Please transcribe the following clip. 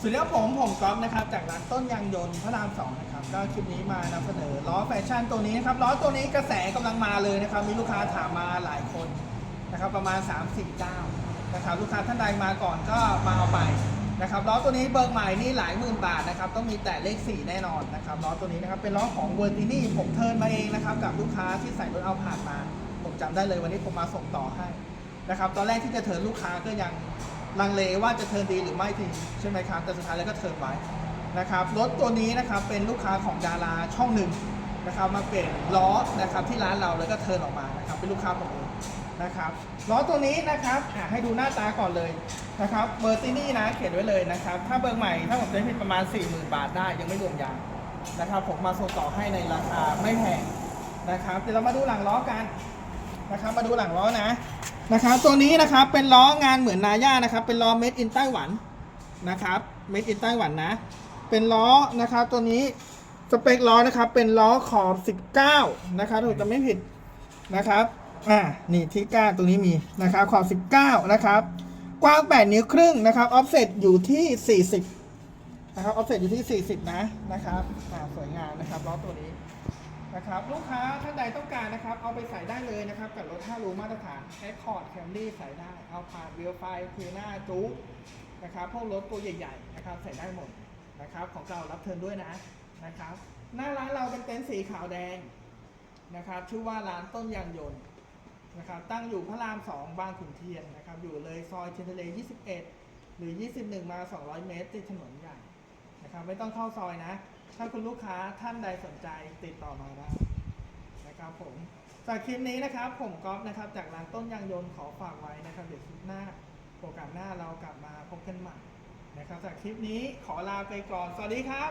สวัสดีครับผมผมก๊อฟนะครับจากร้านต้นยางยนต์พระรามสองนะครับก็คลิปนี้มานำเสนอล้อแฟชั่นตัวนี้นะครับล้อตัวนี้กระแสกำลังมาเลยนะครับมีลูกค้าถามมาหลายคนนะครับประมาณ3-4เจ้านะครับลูกค้าท่านใดมาก่อนก็มาเอาไปนะครับล้อตัวนี้เบิกใหม่นี่หลายหมื่นบาทนะครับต้องมีแต่เลข 4 แน่นอนนะครับล้อตัวนี้นะครับเป็นล้อของเวอร์ตินี่ผมเทิร์นมาเองนะครับกับลูกค้าที่ใส่รถเอาผ่านมา ผมจำได้เลยวันนี้ผมมาส่งต่อให้นะครับตอนแรกที่จะเทิร์นลูกค้าก็ยัง ลังเลว่าจะเทิร์นดีหรือไม่ดีใช่ไหมครับ แต่สุดท้ายแล้วก็เทิร์นไว้นะครับรถตัวนี้นะครับเป็นลูกค้าของดาราช่องหนึ่งนะครับมาเปลี่ยนล้อนะครับที่ร้านเราแล้วก็เทิร์นออกมานะครับเป็นลูกค้าผมเองนะครับล้อตัวนี้นะครับให้ดูหน้าตาก่อนเลยนะครับเบอร์ตินี่นะเขียนไว้เลยนะครับ ถ้าเบอร์ใหม่ถ้าผมจะผิดประมาณ 40,000 บาทได้ยังไม่รวมยางนะครับผมมาส่งต่อให้ในราคาไม่แพงนะครับเดี๋ยวเรามาดูหลังล้อกัน นะครับมาดูหลังล้อนะนะครับตัวนี้นะครับเป็นล้องานเหมือนนาย่านะครับ เป็นล้อเม็ดอินไต้หวันนะครับเม็ดอินไต้หวันนะ เป็นล้อนะครับตัวนี้สเปคล้อนะครับเป็นล้อขอบ 19 นะครับถูกจะไม่ผิดนะครับอ่านี่ที่ก้าตรงนี้มีนะครับขอบ 19 นะครับ กว้าง 8 นิ้วครึ่งนะครับออฟเซตอยู่ที่ 40 นะครับออฟเซตอยู่ที่ 40 นะนะครับอ่าสวยงามนะครับล้อตัวนี้นะครับ ลูกค้าท่านใดต้องการ นะครับ เอาไปใส่ได้เลยนะครับ กับรถ5รูมาตรฐานแอคคอร์ดแคมรี่ใส่ได้ เอาผ่านเวลไฟเทน่าจู๊นะครับพวกรถตัวใหญ่ๆนะครับใส่ได้หมดนะครับของเรารับเทิร์นด้วยนะนะครับ หน้าร้านเราเป็นเต็นท์สีขาวแดงนะครับ ชื่อว่าร้านต้นยางยนต์นะครับ ตั้งอยู่พระราม 2 บางขุนเทียนนะครับ อยู่เลยซอยเทียนทะเล 21 หรือ 21 มา 200 เมตร ติดถนนใหญ่นะครับ ไม่ต้องเข้าซอยนะ ถ้าคุณลูกค้าท่านใดสนใจติดต่อมาได้ นะครับผมจากคลิปนี้นะครับผมก๊อฟนะครับจากร้านต้นยางยนต์ขอฝากไว้นะครับเดี๋ยวคลิปหน้าโอกาสหน้าเรากลับมาพบกันใหม่นะครับจากคลิปนี้ขอลาไปก่อน สวัสดีครับ